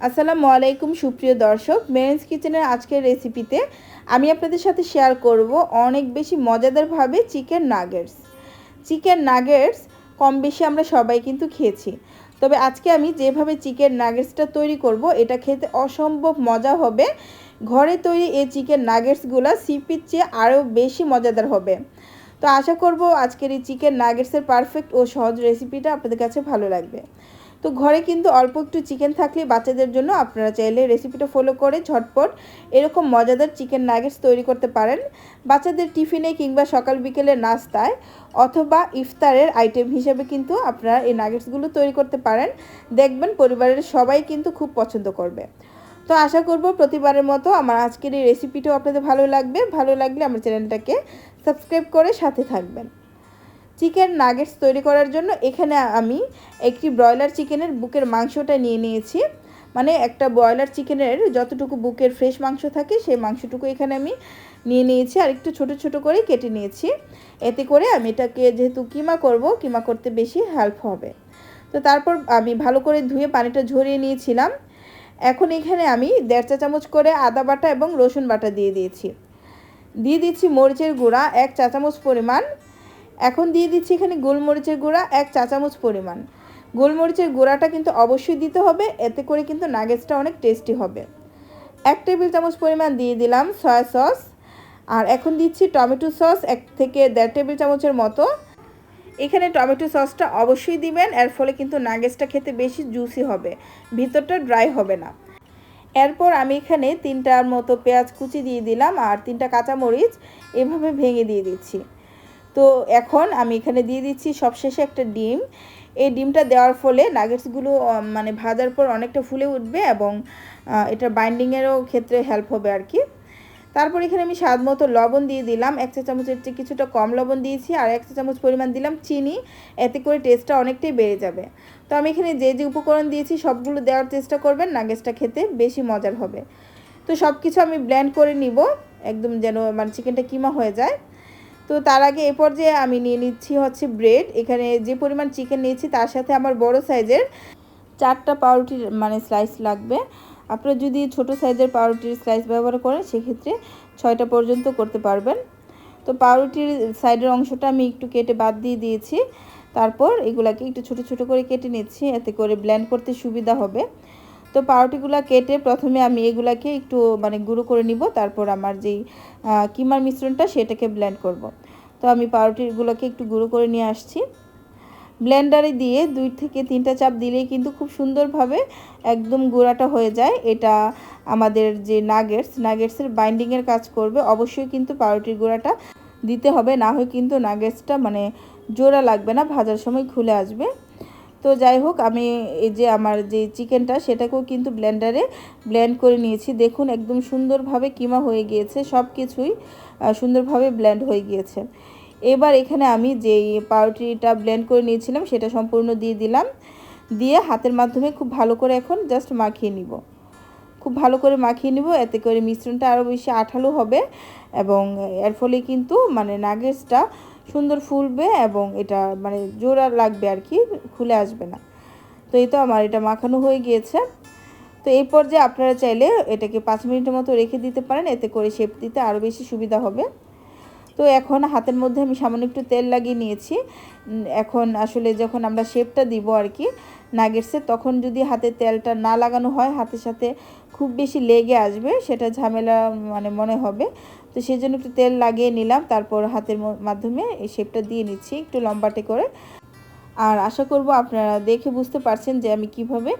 আসসালামু আলাইকুম, সুপ্রিয় দর্শক। মেন্স কিচেনের আজকের রেসিপিতে আমি আপনাদের সাথে শেয়ার করব অনেক বেশি মজাদারভাবে চিকেন নাগেটস চিকেন নাগেটস কম বেশি আমরা সবাই কিন্তু খেয়েছি। তবে আজকে আমি যেভাবে চিকেন নাগেটসটা তৈরি করব, এটা খেতে অসম্ভব মজা হবে। ঘরে তৈরি এই চিকেন নাগেটসগুলো সিপির চেয়ে আরও বেশি মজাদার হবে। তো আশা করব আজকের এই চিকেন নাগেটসের পারফেক্ট ও সহজ রেসিপিটা আপনাদের কাছে ভালো লাগবে। তো ঘরে কিন্তু অল্প একটু চিকেন থাকলে বাচ্চাদের জন্য আপনারা চাইলে রেসিপিটা ফলো করে ঝটপট এরকম মজাদার চিকেন নাগেটস তৈরি করতে পারেন। বাচ্চাদের টিফিনে কিংবা সকাল বিকেলের নাস্তায় অথবা ইফতারের আইটেম হিসেবে কিন্তু আপনারা এই নাগেটসগুলো তৈরি করতে পারেন। দেখবেন পরিবারের সবাই কিন্তু খুব পছন্দ করবে। তো আশা করব প্রতিবারের মতো আমার আজকের এই রেসিপিটাও আপনাদের ভালো লাগবে। ভালো লাগলে আমার চ্যানেলটাকে সাবস্ক্রাইব করে সাথে থাকবেন। চিকেন নাগেটস তৈরি করার জন্য এখানে আমি একটি ব্রয়লার চিকেনের বুকের মাংসটা নিয়ে নিয়েছি। মানে একটা ব্রয়লার চিকেনের যতটুকু বুকের ফ্রেশ মাংস থাকে, সেই মাংসটুকু এখানে আমি নিয়ে নিয়েছি আর একটু ছোট ছোট করে কেটে নিয়েছি। এতে করে আমি এটাকে যেহেতু কিমা করব, কিমা করতে বেশি হেল্প হবে। তো তারপর আমি ভালো করে ধুয়ে পানিটা ঝরিয়ে নিয়েছিলাম। এখন এখানে আমি দেড় চা চামচ করে আদা বাটা এবং রসুন বাটা দিয়ে দিয়েছি। দিয়ে দিচ্ছি মরিচের গুঁড়া, এক চা চামচ পরিমাণ এখন দিয়ে দিচ্ছি এখানে গোলমরিচের গুঁড়া এক চা চামচ পরিমাণ। গোলমরিচের গুঁড়াটা কিন্তু অবশ্যই দিতে হবে, এতে করে কিন্তু নাগেটসটা অনেক টেস্টি হবে। এক টেবিল চামচ পরিমাণ দিয়ে দিলাম সয়া সস, আর এখন দিচ্ছি টমেটো সস এক থেকে দেড় টেবিল চামচের মতো। এখানে টমেটো সসটা অবশ্যই দিবেন, এর ফলে কিন্তু নাগেটসটা খেতে বেশি জুসি হবে, ভিতরটা ড্রাই হবে না। এরপর আমি এখানে তিনটার মতো পেঁয়াজ কুচি দিয়ে দিলাম, আর তিনটা কাঁচামরিচ এভাবে ভেঙে দিয়ে দিচ্ছি। তো এখন আমি এখানে দিয়ে দিচ্ছি সবশেষে একটা ডিম। এই ডিমটা দেওয়ার ফলে নাগেটসগুলো মানে ভাজার পর অনেকটা ফুলে উঠবে এবং এটা বাইন্ডিংয়েরও ক্ষেত্রে হেল্প হবে আর কি তারপর এখানে আমি স্বাদ মতো লবণ দিয়ে দিলাম। এক চা চামচের চেয়ে কিছুটা কম লবণ দিয়েছি আর এক চা চামচ পরিমাণ দিলাম চিনি। এতে করে টেস্টটা অনেকটাই বেড়ে যাবে। তো আমি এখানে যে যে উপকরণ দিয়েছি সবগুলো দেওয়ার চেষ্টা করবেন, নাগেটসটা খেতে বেশি মজার হবে। তো সব কিছু আমি ব্ল্যান্ড করে নিব, একদম যেন মানে চিকেনটা কিমা হয়ে যায়। তো তার আগে এ পর্যায়ে আমি নিয়ে নিচ্ছি হচ্ছে ব্রেড। এখানে যে পরিমাণ চিকেন নিয়েছি তার সাথে আমার বড় সাইজের চারটা পাউরুটির মানে স্লাইস লাগবে। আপনারা যদি ছোট সাইজের পাউরুটির স্লাইস ব্যবহার করেন, সেক্ষেত্রে ছয়টা পর্যন্ত করতে পারবেন। তো পাউরুটির সাইডের অংশটা আমি একটু কেটে বাদ দিয়ে দিয়েছি। তারপর এগুলাকে একটু ছোট ছোট করে কেটে নিচ্ছি। এতে করে ব্ল্যান্ড করতে সুবিধা হবে। তো পাউরুটিগুলো কেটে প্রথমে আমি এগুলাকে একটু মানে গুঁড়ো করে নিব, তারপর আমার যেই কিমার মিশ্রণটা সেটাকে ব্ল্যান্ড করব। তো আমি পাউরুটিগুলোকে একটু গুঁড়ো করে নিয়ে আসছি। ব্লেন্ডারে দিয়ে দুই থেকে তিনটা চাপ দিলেই কিন্তু খুব সুন্দরভাবে একদম গুঁড়াটা হয়ে যায়। এটা আমাদের যে নাগেটস নাগেটসের বাইন্ডিংয়ের কাজ করবে। অবশ্যই কিন্তু পাউরুটির গুঁড়াটা দিতে হবে, না হয় কিন্তু নাগেটসটা মানে জোড়া লাগবে না, ভাজার সময় খুলে আসবে। তো যাই হোক, আমি এই যে আমার যে চিকেনটা, সেটাকেও কিন্তু ব্লেন্ডারে ব্লেন্ড করে নিয়েছি। দেখুন, একদম সুন্দরভাবে কিমা হয়ে গিয়েছে সব কিছুই সুন্দরভাবে ব্লেন্ড হয়ে গিয়েছে। এবার এখানে আমি যেই পাউরুটিটা ব্লেন্ড করে নিয়েছিলাম, সেটা সম্পূর্ণ দিয়ে দিলাম। দিয়ে হাতের মাধ্যমে খুব ভালো করে এখন জাস্ট মাখিয়ে নিব। খুব ভালো করে মাখিয়ে নিব, এতে করে মিশ্রণটা আরও বেশি আঠালো হবে এবং এর ফলে কিন্তু মানে নাগেটসটা সুন্দর ফুলবে এবং এটা মানে জোড়া লাগবে আর কি, খুলে আসবে না। তো এই তো আমার এটা মাখানো হয়ে গিয়েছে। তো এই পর্যায়ে আপনারা চাইলে এটাকে পাঁচ মিনিটের মতো রেখে দিতে পারেন, এতে করে শেপ দিতে আরও বেশি সুবিধা হবে। তো এখন হাতের মধ্যে আমি সামান্য একটু তেল লাগিয়ে নিয়েছি। এখন আসলে যখন আমরা শেপটা দিব আর কি নাগেটসে তখন যদি হাতে তেলটা না লাগানো হয়, হাতের সাথে খুব বেশি লেগে আসবে, সেটা ঝামেলা মানে মনে হবে। তো সেই জন্য একটু তেল লাগিয়ে নিলাম, তারপর হাতের মাধ্যমে এই শেপটা দিয়ে নিচ্ছি একটু লম্বাটে করে। আর আশা করব আপনারা দেখে বুঝতে পারছেন যে আমি কীভাবে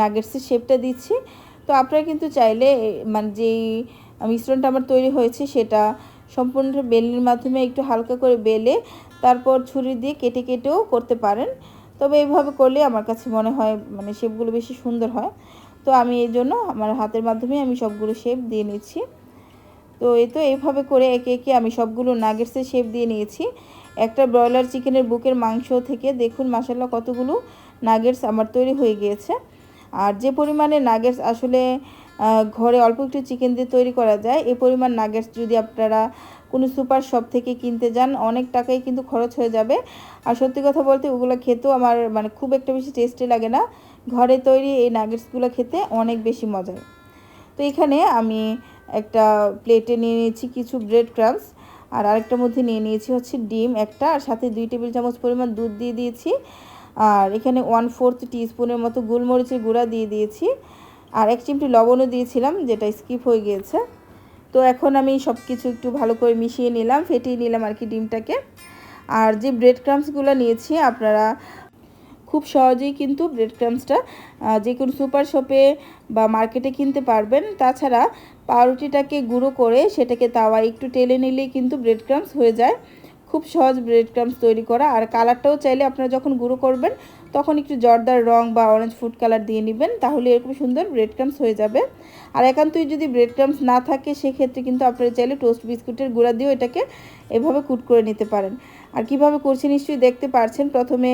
নাগেটসের শেপটা দিচ্ছি। তো আপনারা কিন্তু চাইলে মানে যেই মিশ্রণটা আমার তৈরি হয়েছে সেটা সম্পূর্ণ বেলনির মাধ্যমে একটু হালকা করে বেলে তারপর ছুরি দিয়ে কেটে কেটেও করতে পারেন। তবে এইভাবে করলে আমার কাছে মনে হয় মানে শেপগুলো বেশি সুন্দর হয়। তো আমি এই জন্য আমার হাতের মাধ্যমে আমি সবগুলো শেপ দিয়ে নিচ্ছি। তো এই তো এইভাবে করে একে একে আমি সবগুলো নাগেটসের শেপ দিয়ে নিয়েছি। একটা ব্রয়লার চিকেনের বুকের মাংস থেকে দেখুন মাসাল্লা কতগুলো নাগেটস আমার তৈরি হয়ে গিয়েছে। আর যে পরিমাণে নাগেটস আসলে ঘরে অল্প একটু চিকেন দিয়ে তৈরি করা যায় এই পরিমাণ নাগেটস যদি আপনারা কোনো সুপার শপ থেকে কিনতে যান, অনেক টাকাই কিন্তু খরচ হয়ে যাবে। আর সত্যি কথা বলতে ওগুলো খেতেও আমার মানে খুব একটা বেশি টেস্টি লাগে না। ঘরে তৈরি এই নাগেটসগুলো খেতে অনেক বেশি মজার তো এখানে আমি একটা প্লেটে নিয়ে নিয়েছি কিছু ব্রেড ক্রামস আর আরেকটার মধ্যে নিয়ে নিয়েছি হচ্ছে ডিম একটা, আর সাথে দুই টেবিল চামচ পরিমাণ দুধ দিয়ে দিয়েছি, আর এখানে ওয়ান ফোর্থ টিস্পুনের মতো গোলমরিচের গুঁড়া দিয়ে দিয়েছি, আর এক চিমটি লবণও দিয়েছিলাম, যেটা স্কিপ হয়ে গিয়েছে। তো এখন আমি সব কিছু একটু ভালো করে মিশিয়ে নিলাম, ফেটিয়ে নিলাম আর কি ডিমটাকে। আর যে ব্রেড ক্রামসগুলো নিয়েছি, আপনারা খুব সহজেই কিন্তু ব্রেড ক্রামসটা যে কোনো সুপার শপে বা মার্কেটে কিনতে পারবেন। তাছাড়া পাউরুটিটাকে গুঁড়ো করে সেটাকে তাওয়া একটু টেলে নিলেই কিন্তু ব্রেড ক্রামস হয়ে যায়। খুব সহজ ব্রেড ক্রামস তৈরি করা। আর কালারটাও চাইলে আপনারা যখন গুঁড়ো করবেন তখন একটু জর্দার রং বা অরেঞ্জ ফুড কালার দিয়ে নেবেন, তাহলে এরকম সুন্দর ব্রেড ক্রামস হয়ে যাবে। আর একান্তই যদি ব্রেড ক্রামস না থাকে, সেক্ষেত্রে কিন্তু আপনারা চাইলে টোস্ট বিস্কুটের গুঁড়া দিয়েও এটাকে এভাবে কুট করে নিতে পারেন। আর কীভাবে করছি নিশ্চয়ই দেখতে পারছেন, প্রথমে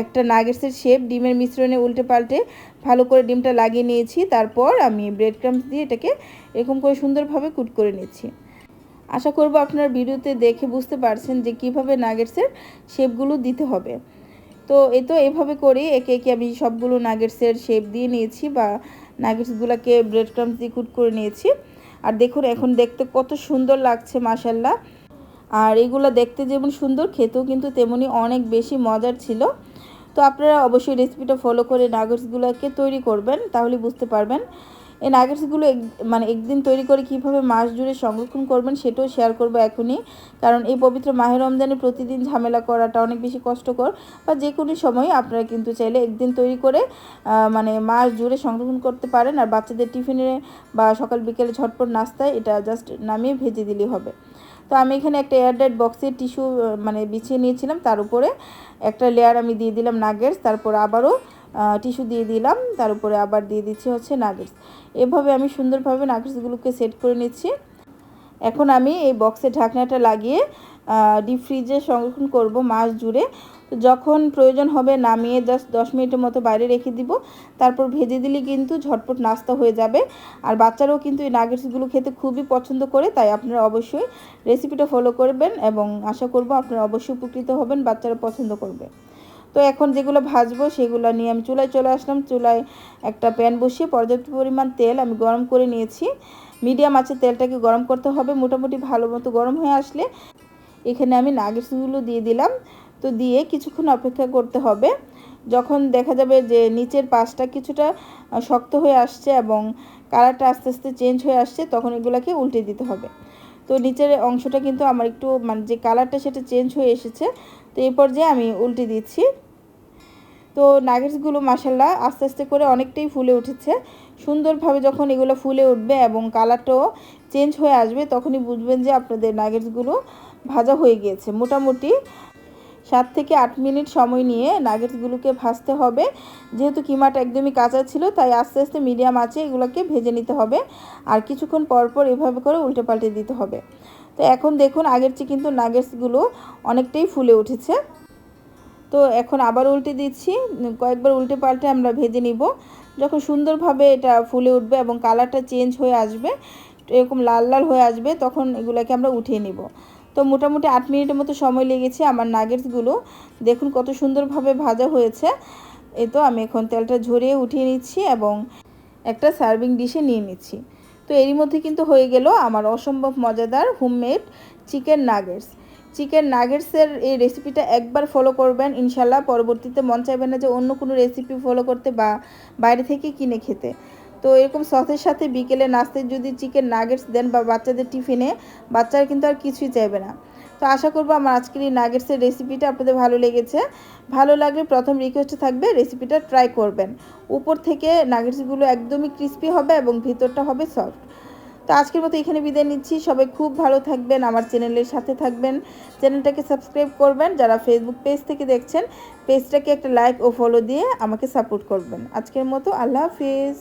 একটা নাগেটসের শেপ ডিমের মিশ্রণে উল্টে পাল্টে ভালো করে ডিমটা লাগিয়ে নিয়েছি, তারপর আমি ব্রেড ক্রামস দিয়ে এটাকে এরকম করে সুন্দরভাবে কুট করে নিচ্ছি। আশা করব আপনার ভিডিওতে দেখে বুঝতে পারছেন যে কীভাবে নাগেটসের শেপগুলো দিতে হবে। তো এ তো এভাবে করে, একে একে আমি সবগুলো নাগেটসের শেপ দিয়ে নিয়েছি বা নাগেটসগুলোকে ব্রেড ক্রামস দিয়ে কুট করে নিয়েছি। আর দেখুন, এখন দেখতে কত সুন্দর লাগছে মাসাল্লাহ আর এগুলো দেখতে যেমন সুন্দর, খেতেও কিন্তু তেমনই অনেক বেশি মজার ছিল। তো আপনারা অবশ্যই রেসিপিটা ফলো করে নাগেটসগুলোকে তৈরি করবেন, তাহলে বুঝতে পারবেন। এই নাগেটসগুলো মানে একদিন তৈরি করে কীভাবে মাস জুড়ে সংরক্ষণ করবেন সেটাও শেয়ার করব এখনই। কারণ এই পবিত্র মাহের রমজানে প্রতিদিন ঝামেলা করাটা অনেক বেশি কষ্টকর বা যে কোনো সময় আপনারা কিন্তু চাইলে একদিন তৈরি করে মানে মাস জুড়ে সংরক্ষণ করতে পারেন। আর বাচ্চাদের টিফিনে বা সকাল বিকেলে ঝটপট নাস্তায় এটা জাস্ট নামিয়ে ভেজে দিলেই হবে। তো আমি এখানে একটা এয়ারডাইট বক্সের টিস্যু মানে বিছিয়ে নিয়েছিলাম। তার উপরে একটা লেয়ার আমি দিয়ে দিলাম নাগেটস তারপর আবারও টিস্যু দিয়ে দিলাম, তার উপরে আবার দিয়ে দিচ্ছি হচ্ছে নাগেটস এভাবে আমি সুন্দরভাবে নাগেটসগুলোকে সেট করে নিচ্ছি। এখন আমি এই বক্সের ঢাকনাটা লাগিয়ে ডিপ ফ্রিজে সংরক্ষণ করব মাস জুড়ে। যখন প্রয়োজন হবে নামিয়ে জাস্ট দশ মিনিটের মতো বাইরে রেখে দিব। তারপর ভেজে দিলে কিন্তু ঝটপট নাস্তা হয়ে যাবে। আর বাচ্চারাও কিন্তু এই নাগেটসগুলো খেতে খুবই পছন্দ করে, তাই আপনারা অবশ্যই রেসিপিটা ফলো করবেন এবং আশা করব আপনারা অবশ্যই উপকৃত হবেন, বাচ্চারা পছন্দ করবে। তো এখন যেগুলো ভাজবো সেগুলো নিয়ে আমি চুলায় চলে আসলাম। চুলায় একটা প্যান বসিয়ে পর্যাপ্ত পরিমাণ তেল আমি গরম করে নিয়েছি। মিডিয়াম আছে তেলটাকে গরম করতে হবে, মোটামুটি ভালো মতো গরম হয়ে আসলে এখানে আমি নাগেটসগুলো দিয়ে দিলাম। তো দিয়ে কিছুক্ষণ অপেক্ষা করতে হবে। যখন দেখা যাবে যে নিচের পাশটা কিছুটা শক্ত হয়ে আসছে এবং কালারটা আস্তে আস্তে চেঞ্জ হয়ে আসছে, তখন এগুলোকে উল্টে দিতে হবে। তো নিচের অংশটা কিন্তু আমার একটু মানে যে কালারটা সেটা চেঞ্জ হয়ে এসেছে। তো এই পর্যায়ে আমি উল্টে দিচ্ছি। তো নাগেটসগুলো মাসাল্লাহ আস্তে আস্তে করে অনেকটাই ফুলে উঠেছে। সুন্দরভাবে যখন এগুলো ফুলে উঠবে এবং কালারটাও চেঞ্জ হয়ে আসবে, তখনই বুঝবেন যে আপনাদের নাগেটসগুলো ভাজা হয়ে গিয়েছে। মোটামুটি সাত থেকে আট মিনিট সময় নিয়ে নাগেটসগুলোকে ভাজতে হবে। যেহেতু কিমাটা একদমই কাঁচা ছিল, তাই আস্তে আস্তে মিডিয়াম আছে এগুলোকে ভেজে নিতে হবে। আর কিছুক্ষণ পর পর এভাবে করে উল্টে পাল্টে দিতে হবে। তো এখন দেখুন, আগের চেয়ে কিন্তু নাগেটসগুলো অনেকটাই ফুলে উঠেছে। তো এখন আবার উল্টে দিচ্ছি। কয়েকবার উল্টে পাল্টে আমরা ভেজে নিব। যখন সুন্দরভাবে এটা ফুলে উঠবে এবং কালারটা চেঞ্জ হয়ে আসবে, এরকম লাল লাল হয়ে আসবে, তখন এগুলোকে আমরা উঠিয়ে নিব। তো মোটামুটি আট মিনিটের মতো সময় লেগেছে আমার নাগেটসগুলো। দেখুন কত সুন্দরভাবে ভাজা হয়েছে। এ তো আমি এখন তেলটা ঝরিয়ে উঠিয়ে নিচ্ছি এবং একটা সার্ভিং ডিশে নিয়ে নিচ্ছি। তো এরই মধ্যে কিন্তু হয়ে গেল আমার অসম্ভব মজাদার হোমমেড চিকেন নাগেটস। চিকেন নাগেটসের এই রেসিপিটা একবার ফলো করবেন, ইনশাল্লাহ পরবর্তীতে মন চাইবেন না যে অন্য কোনো রেসিপি ফলো করতে বা বাইরে থেকে কিনে খেতে। তো এরকম সসের সাথে বিকেলে নাস্তে যদি চিকেন নাগেটস দেন বা বাচ্চাদের টিফিনে, বাচ্চারা কিন্তু আর কিছুই চাইবে না। তো আশা করব আমার আজকের এই নাগেটসের রেসিপিটা আপনাদের ভালো লেগেছে। ভালো লাগলে প্রথম রিকোয়েস্ট থাকবে রেসিপিটা ট্রাই করবেন। উপর থেকে নাগেটসগুলো একদমই ক্রিস্পি হবে এবং ভিতরটা হবে সফট তো আজকের মতো এখানে বিদায় নিচ্ছি। সবাই খুব ভালো থাকবেন, আমার চ্যানেলের সাথে থাকবেন। চ্যানেলটাকে সাবস্ক্রাইব করবেন। যারা ফেসবুক পেজ থেকে দেখছেন পেজটাকে একটা লাইক ও ফলো দিয়ে আমাকে সাপোর্ট করবেন। আজকের মতো আল্লাহ হাফিজ।